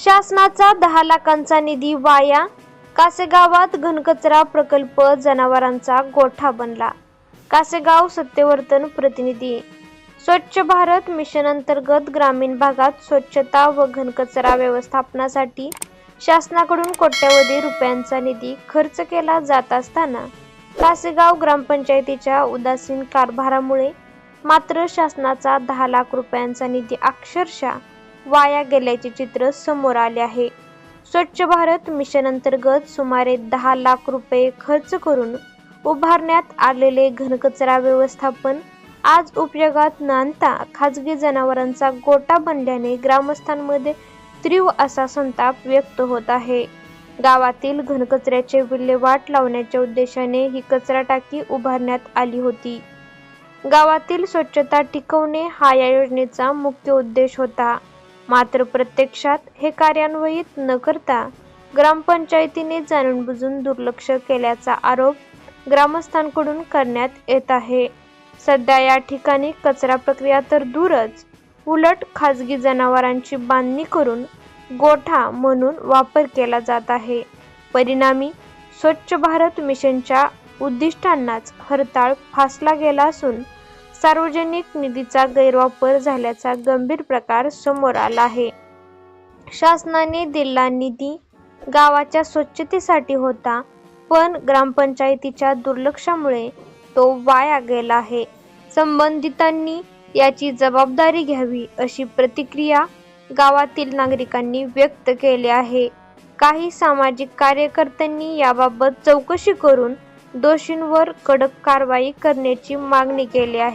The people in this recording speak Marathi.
शासनाचा दहा लाखांचा निधी वाया कासेगावात घनकचरा प्रकल्प जनावरांचा गोठा बनला. कासेगाव सत्यवर्तन प्रतिनिधी. स्वच्छ भारत मिशन अंतर्गत ग्रामीण भागात स्वच्छता व घनकचरा व्यवस्थापनासाठी शासनाकडून कोट्यवधी रुपयांचा निधी खर्च केला जात असताना कासेगाव ग्रामपंचायतीच्या उदासीन कारभारामुळे मात्र शासनाचा दहा लाख रुपयांचा निधी अक्षरशः वाया गेल्याचे चित्र समोर आले आहे. स्वच्छ भारत मिशन अंतर्गत सुमारे दहा लाख रुपये खर्च करून उभारण्यात आलेले घनकचरा व्यवस्थापन आज उपयोगात न आणता खाजगी जनावरांचा गोटा बनल्याने ग्रामस्थांमध्ये तीव्र असा संताप व्यक्त होत आहे. गावातील घनकचऱ्याचे विल्हेवाट लावण्याच्या उद्देशाने ही कचरा टाकी उभारण्यात आली होती. गावातील स्वच्छता टिकवणे हा या योजनेचा मुख्य उद्देश होता. मात्र प्रत्यक्षात हे कार्यान्वित न करता ग्रामपंचायतीने जाणून बुजून दुर्लक्ष केल्याचा आरोप ग्रामस्थांकडून करण्यात येत आहे. सध्या या ठिकाणी कचरा प्रक्रिया तर दूरच उलट खाजगी जनावरांची बांधणी करून गोठा म्हणून वापर केला जात आहे. परिणामी स्वच्छ भारत मिशनच्या उद्दिष्टांनाच हरताळ फासला गेला असून सार्वजनिक निधीचा गैरवापर झाल्याचा गंभीर प्रकार समोर आला आहे. शासनाने दिलेला निधी गावाच्या स्वच्छतेसाठी होता पण ग्रामपंचायतीच्या दुर्लक्षामुळे तो वाया गेला आहे. संबंधितांनी याची जबाबदारी घ्यावी अशी प्रतिक्रिया गावातील नागरिकांनी व्यक्त केली आहे. काही सामाजिक कार्यकर्त्यांनी याबाबत चौकशी करून दोषींवर कडक कारवाई करण्याची मागणी केली आहे.